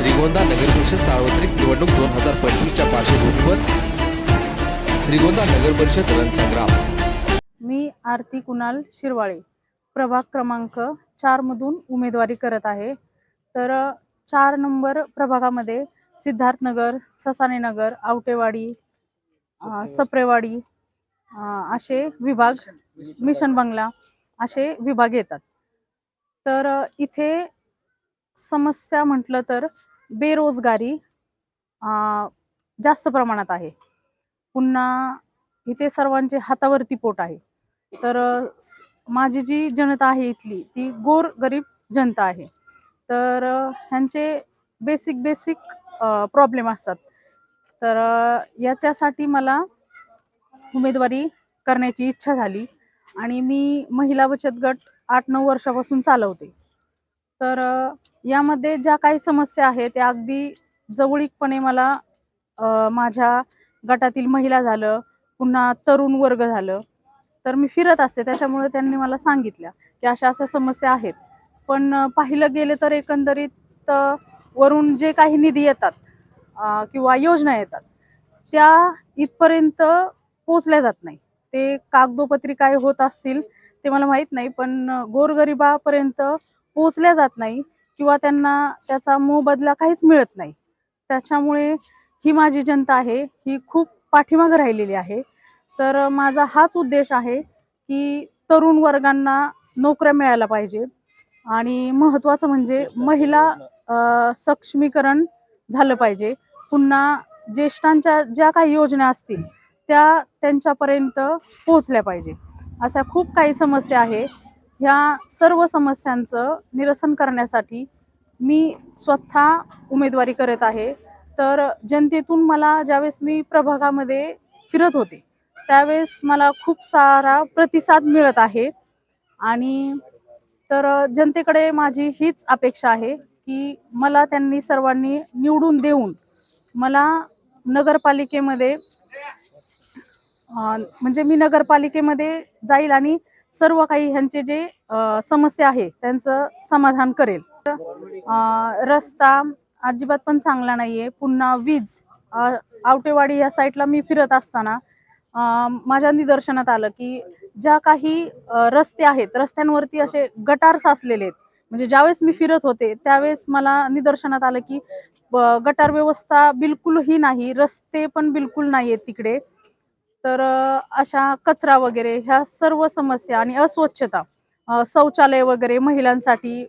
श्रीगोंदा नगर परिषद सार्वत्रिक निवडणूक दोन हजार पंचवीसच्या पार्श्वभूमीवर श्रीगोंदा नगर परिषद रणसंग्राम मी आरती कुणाल शिरवाळे. प्रभाग क्रमांक चारमधून उमेदवारी करत आहे. तर चार नंबर प्रभागामध्ये सिद्धार्थनगर ससानेनगर आवटेवाडी सप्रेवाडी. असे विभाग मिशन बंगला असे विभाग येतात. तर इथे समस्या म्हटलं तर बेरोजगारी जास्त प्रमाणात आहे. पुन्हा इथे सर्वांचे हातावरती पोट आहे. तर माझी जी जनता आहे इथली ती गोर गरीब जनता आहे. तर ह्यांचे बेसिक बेसिक प्रॉब्लेम असतात. तर याच्यासाठी मला उमेदवारी करण्याची इच्छा झाली आणि मी महिला बचत गट आठ नऊ वर्षापासून चालवते. तर यामध्ये ज्या काही समस्या आहेत त्या अगदी जवळीकपणे मला माझ्या गटातील महिला झालं पुन्हा तरुण वर्ग झालं तर मी फिरत असते. त्याच्यामुळे त्यांनी मला सांगितल्या की अशा अशा समस्या आहेत. पण पाहिलं गेलं तर एकंदरीत वरून जे काही निधी येतात किंवा योजना येतात त्या इथपर्यंत पोचल्या जात नाही. ते कागदोपत्री काय होत असतील ते मला माहीत नाही. पण गोरगरिबापर्यंत पोचल्या जात नाही किंवा त्यांना त्याचा मोबदला काहीच मिळत नाही. त्याच्यामुळे ही माझी जनता आहे ही खूप पाठीमागं राहिलेली आहे. तर माझा हाच उद्देश आहे की तरुण वर्गांना नोकऱ्या मिळायला पाहिजे आणि महत्त्वाचं म्हणजे महिला सक्षमीकरण झालं पाहिजे. पुन्हा ज्येष्ठांच्या ज्या काही योजना असतील त्या त्यांच्यापर्यंत पोहोचल्या पाहिजे. अशा खूप काही समस्या आहे. ह्या सर्व समस्यांचं निरसन करण्यासाठी मी स्वतः उमेदवारी करत आहे. तर जनतेतून मला ज्यावेळेस मी प्रभागामध्ये फिरत होते त्यावेळेस मला खूप सारा प्रतिसाद मिळत आहे. आणि तर जनतेकडे माझी हीच अपेक्षा आहे की मला त्यांनी सर्वांनी निवडून देऊन मला नगरपालिकेमध्ये म्हणजे मी नगरपालिकेमध्ये जाईल आणि सर्व काही ह्यांचे जे समस्या आहे त्यांचं समाधान करेल. रस्ता अजिबात पण चांगला नाहीये. पुन्हा वीज आवटेवाडी या साईडला मी फिरत असताना माझ्या निदर्शनात आलं की ज्या काही रस्ते आहेत रस्त्यांवरती असे गटार साचलेले आहेत. म्हणजे ज्यावेळेस मी फिरत होते त्यावेळेस मला निदर्शनात आलं की गटार व्यवस्था बिलकुलही नाही रस्ते पण बिलकुल नाही आहेत तिकडे. तर अशा कचरा वगैरे ह्या सर्व समस्या आणि अस्वच्छता शौचालय वगैरे महिलांसाठी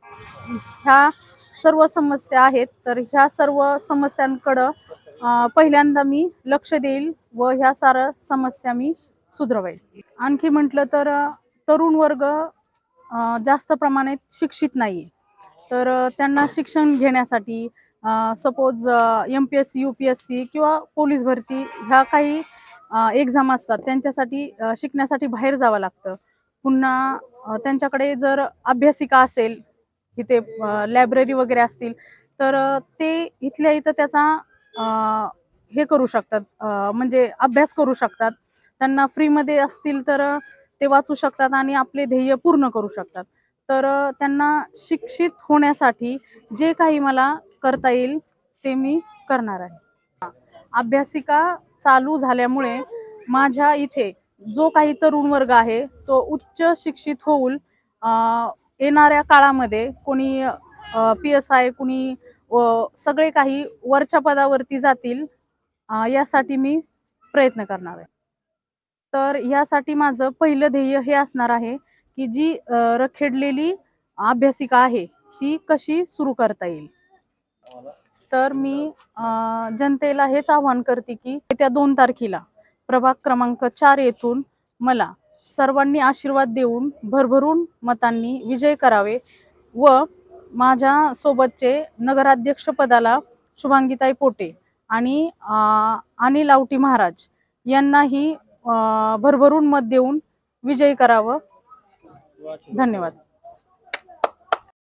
ह्या सर्व समस्या आहेत. तर ह्या सर्व समस्यांकडं पहिल्यांदा मी लक्ष देईल व ह्या साऱ्या समस्या मी सुधरवेल. आणखी म्हटलं तर तरुण वर्ग जास्त प्रमाणात शिक्षित नाही तर त्यांना शिक्षण घेण्यासाठी suppose M P S C U P S C किंवा पोलीस भरती ह्या काही एक्झाम असतात त्यांच्यासाठी शिकण्यासाठी बाहेर जावं लागतं. पुन्हा त्यांच्याकडे जर अभ्यासिका असेल इथे लायब्ररी वगैरे असतील तर ते इथल्या इथं त्याचा हे करू शकतात म्हणजे अभ्यास करू शकतात. त्यांना फ्रीमध्ये असतील तर ते वाचू शकतात आणि आपले ध्येय पूर्ण करू शकतात. तर त्यांना शिक्षित होण्यासाठी जे काही मला करता येईल ते मी करणार आहे. अभ्यासिका चालू झाल्यामुळे माझ्या इथे जो काही तरुण वर्ग आहे तो उच्च शिक्षित होऊन येणाऱ्या काळामध्ये कोणी पी एस आय कुणी सगळे काही वरच्या पदावरती जातील यासाठी मी प्रयत्न करणार आहे. तर यासाठी माझं पहिलं ध्येय हे असणार आहे की जी रखेडलेली अभ्यासिका आहे ती कशी सुरू करता येईल? तर मी जनतेला हेच आवाहन करते की येत्या दोन तारखेला प्रभाग क्रमांक चार येथून मला सर्वांनी आशीर्वाद देऊन भरभरून मतांनी विजय करावे व माझ्या सोबतचे नगराध्यक्ष पदाला शुभांगीताई पोटे आणि अनिल आवटी महाराज यांनाही भरभरून मत देऊन विजयी करावं. धन्यवाद.